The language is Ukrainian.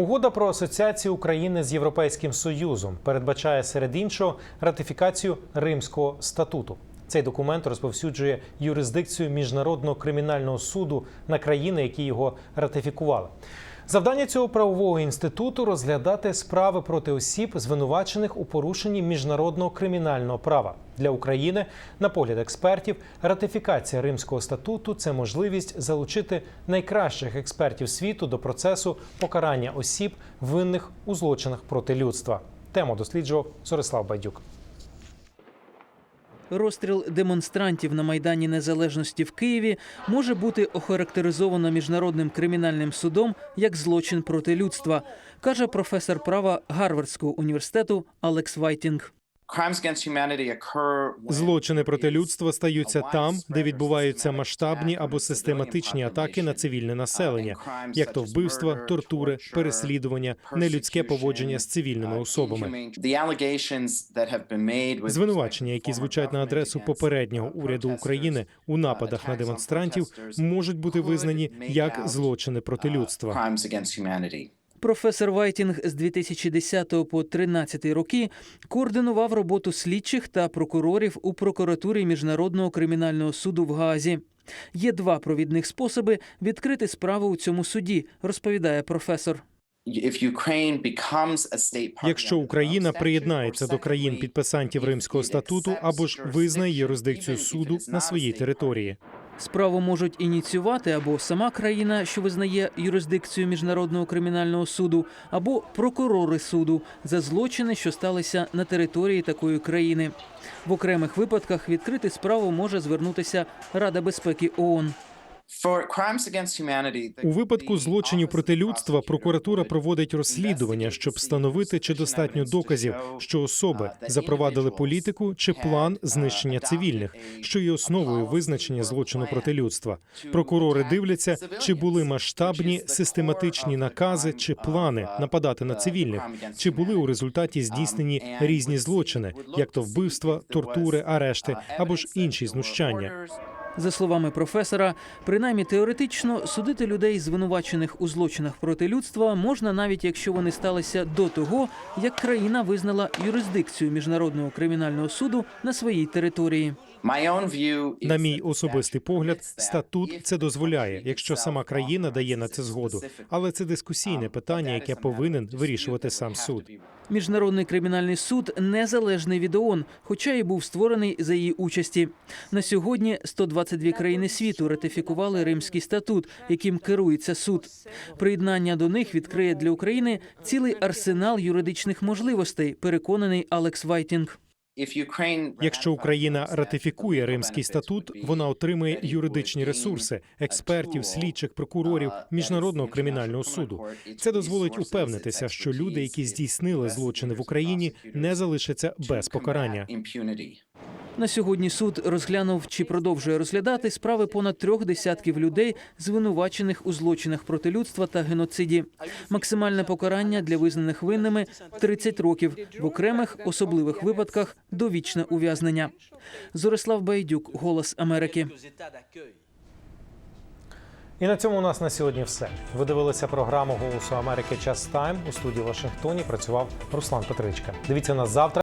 Угода про асоціацію України з Європейським Союзом передбачає серед іншого ратифікацію Римського статуту. Цей документ розповсюджує юрисдикцію міжнародного кримінального суду на країни, які його ратифікували. Завдання цього правового інституту розглядати справи проти осіб, звинувачених у порушенні міжнародного кримінального права для України. На погляд експертів, ратифікація Римського статуту це можливість залучити найкращих експертів світу до процесу покарання осіб, винних у злочинах проти людства. Тему досліджував Зорислав Байдюк. Розстріл демонстрантів на майдані Незалежності в Києві може бути охарактеризовано міжнародним кримінальним судом як злочин проти людства, каже професор права Гарвардського університету Алекс Вайтінг. Злочини проти людства стаються там, де відбуваються масштабні або систематичні атаки на цивільне населення, як то вбивства, тортури, переслідування, нелюдське поводження з цивільними особами. Звинувачення, які звучать на адресу попереднього уряду України у нападах на демонстрантів, можуть бути визнані як злочини проти людства. Професор Вайтінг з 2010 по 2013 роки координував роботу слідчих та прокурорів у прокуратурі міжнародного кримінального суду в Гаазі. Є два провідних способи відкрити справу у цьому суді, розповідає професор. Якщо Україна приєднається до країн підписантів Римського статуту або ж визнає юрисдикцію суду на своїй території. Справу можуть ініціювати або сама країна, що визнає юрисдикцію міжнародного кримінального суду, або прокурори суду за злочини, що сталися на території такої країни. В окремих випадках відкрити справу може звернутися Рада безпеки ООН. У випадку злочинів проти людства прокуратура проводить розслідування, щоб встановити, чи достатньо доказів, що особи запровадили політику чи план знищення цивільних, що є основою визначення злочину проти людства. Прокурори дивляться, чи були масштабні систематичні накази чи плани нападати на цивільних, чи були у результаті здійснені різні злочини, як то вбивства, тортури, арешти або ж інші знущання. За словами професора, принаймні теоретично судити людей, звинувачених у злочинах проти людства, можна навіть якщо вони сталися до того, як країна визнала юрисдикцію міжнародного кримінального суду на своїй території. На мій особистий погляд, статут це дозволяє, якщо сама країна дає на це згоду. Але це дискусійне питання, яке повинен вирішувати сам суд. Міжнародний кримінальний суд незалежний від ООН, хоча і був створений за її участі. На сьогодні 122 країни світу ратифікували Римський статут, яким керується суд. Приєднання до них відкриє для України цілий арсенал юридичних можливостей. Переконаний Алекс Вайтінг. Якщо Україна ратифікує Римський статут, вона отримує юридичні ресурси, експертів, слідчих, прокурорів міжнародного кримінального суду. Це дозволить упевнитися, що люди, які здійснили злочини в Україні, не залишаться без покарання. На сьогодні суд розглянув чи продовжує розглядати справи понад трьох десятків людей, звинувачених у злочинах проти людства та геноциді. Максимальне покарання для визнаних винними 30 років, в окремих особливих випадках довічне ув'язнення. Зорислав Байдюк, Голос Америки. І на цьому у нас на сьогодні все. Ви дивилися програму Голосу Америки Час Тайм у студії Вашингтоні. Працював Руслан Петричка. Дивіться нас завтра.